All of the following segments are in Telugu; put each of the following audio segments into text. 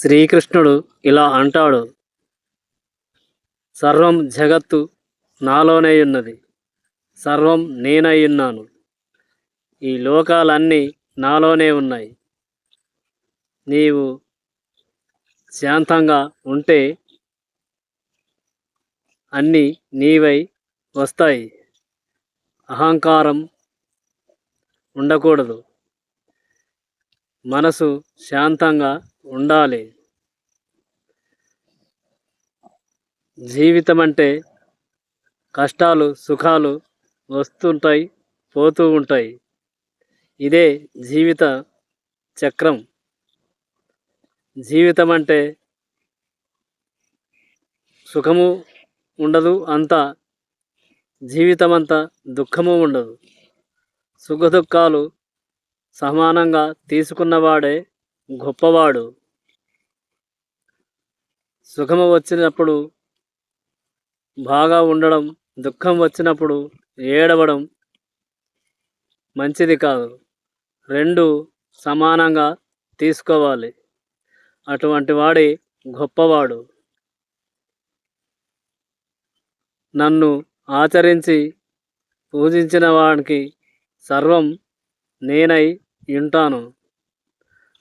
శ్రీకృష్ణుడు ఇలా అంటాడు సర్వం జగత్తు నాలోనే ఉన్నది సర్వం నేనై ఉన్నాను. ఈ లోకాలన్నీ నాలోనే ఉన్నాయి. నీవు శాంతంగా ఉంటే అన్నీ నీవై వస్తాయి. అహంకారం ఉండకూడదు. మనసు శాంతంగా ఉండాలి. జీవితం అంటే కష్టాలు సుఖాలు వస్తుంటాయి పోతూ ఉంటాయి. ఇదే జీవిత చక్రం. జీవితం అంటే సుఖము ఉండదు అంత జీవితం అంతా దుఃఖము ఉండదు. సుఖ దుఃఖాలు సమానంగా తీసుకున్నవాడే గొప్పవాడు. సుఖము వచ్చినప్పుడు బాగా ఉండడం దుఃఖం వచ్చినప్పుడు ఏడవడం మంచిది కాదు. రెండు సమానంగా తీసుకోవాలి. అటువంటి వాడి గొప్పవాడు. నన్ను ఆచరించి పూజించిన వాడికి సర్వం నేనై వింటాను.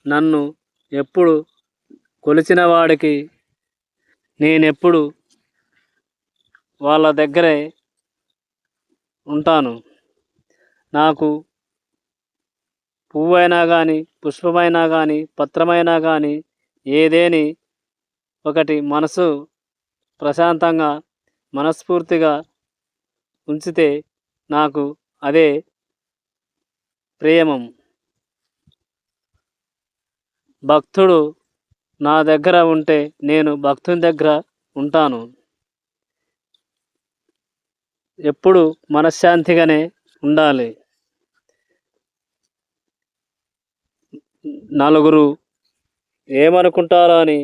నన్ను ఎప్పుడు కొలిచిన వాడికి నేనెప్పుడు వాళ్ళ దగ్గరే ఉంటాను. నాకు పువ్వైనా కానీ పుష్పమైనా కానీ పత్రమైనా కానీ ఏదేని ఒకటి మనసు ప్రశాంతంగా మనస్ఫూర్తిగా ఉంచితే నాకు అదే ప్రేమం. భక్తుడు నా దగ్గర ఉంటే నేను భక్తుని దగ్గర ఉంటాను. ఎప్పుడు మనశ్శాంతిగానే ఉండాలి. నలుగురు ఏమనుకుంటారో అని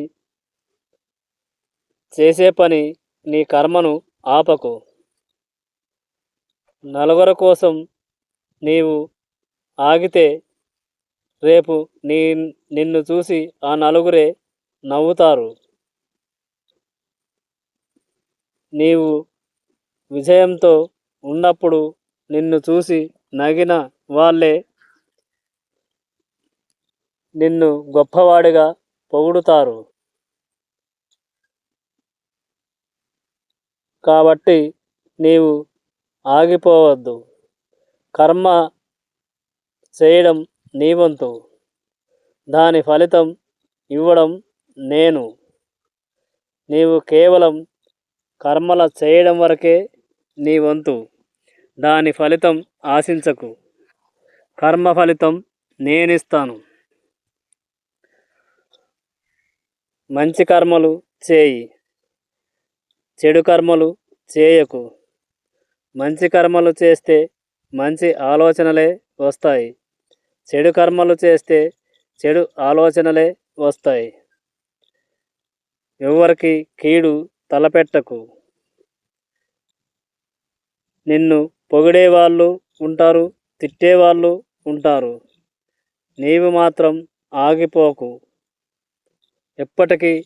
చేసే పని నీ కర్మను ఆపకు. నలుగురు కోసం నీవు ఆగితే రేపు నీ నిన్ను చూసి ఆ నలుగురే నవ్వుతారు. నీవు విజయంతో ఉన్నప్పుడు నిన్ను చూసి నగిన వాళ్ళే నిన్ను గొప్పవాడిగా పొగుడుతారు. కాబట్టి నీవు ఆగిపోవద్దు. కర్మ చేయడం నీ వంతు. దాని ఫలితం ఇవ్వడం నేను. నీవు కేవలం కర్మల చేయడం వరకే నీ వంతు. దాని ఫలితం ఆశించకు. కర్మ ఫలితం నేనిస్తాను. మంచి కర్మలు చేయి. చెడు కర్మలు చేయకు. మంచి కర్మలు చేస్తే మంచి ఆలోచనలే వస్తాయి. చెడు కర్మలు చేస్తే చెడు ఆలోచనలే వస్తాయి. ఎవరికి కీడు తలపెట్టకు. నిన్ను పొగిడేవాళ్ళు ఉంటారు తిట్టేవాళ్ళు ఉంటారు. నీవు మాత్రం ఆగిపోకు. ఎప్పటికీ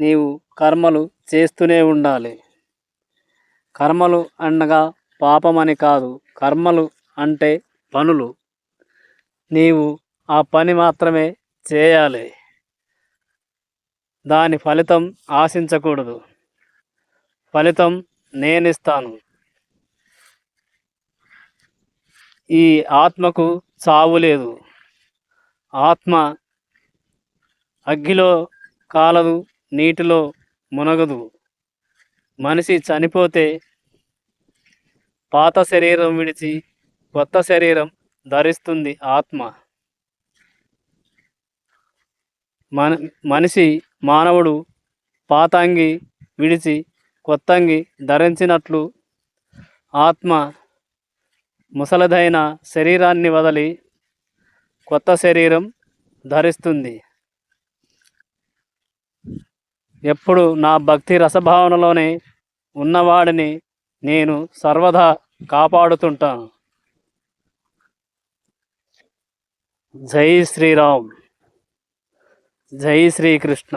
నీవు కర్మలు చేస్తూనే ఉండాలి. కర్మలు అనగా పాపమని కాదు కర్మలు అంటే పనులు. నీవు ఆ పని మాత్రమే చేయాలి. దాని ఫలితం ఆశించకూడదు. ఫలితం నేనిస్తాను. ఈ ఆత్మకు చావు లేదు. ఆత్మ అగ్గిలో కాలదు నీటిలో మునగదు. మనిషి చనిపోతే పాత శరీరం విడిచి కొత్త శరీరం ధరిస్తుంది ఆత్మ. మన మనిషి మానవుడు పాతాంగి విడిచి కొత్తంగి ధరించినట్లు ఆత్మ ముసలదైన శరీరాన్ని వదలి కొత్త శరీరం ధరిస్తుంది. ఎప్పుడు నా భక్తి రసభావనలోనే ఉన్నవాడిని నేను సర్వదా కాపాడుతుంటాను. జై శ్రీరామ్ జై శ్రీకృష్ణ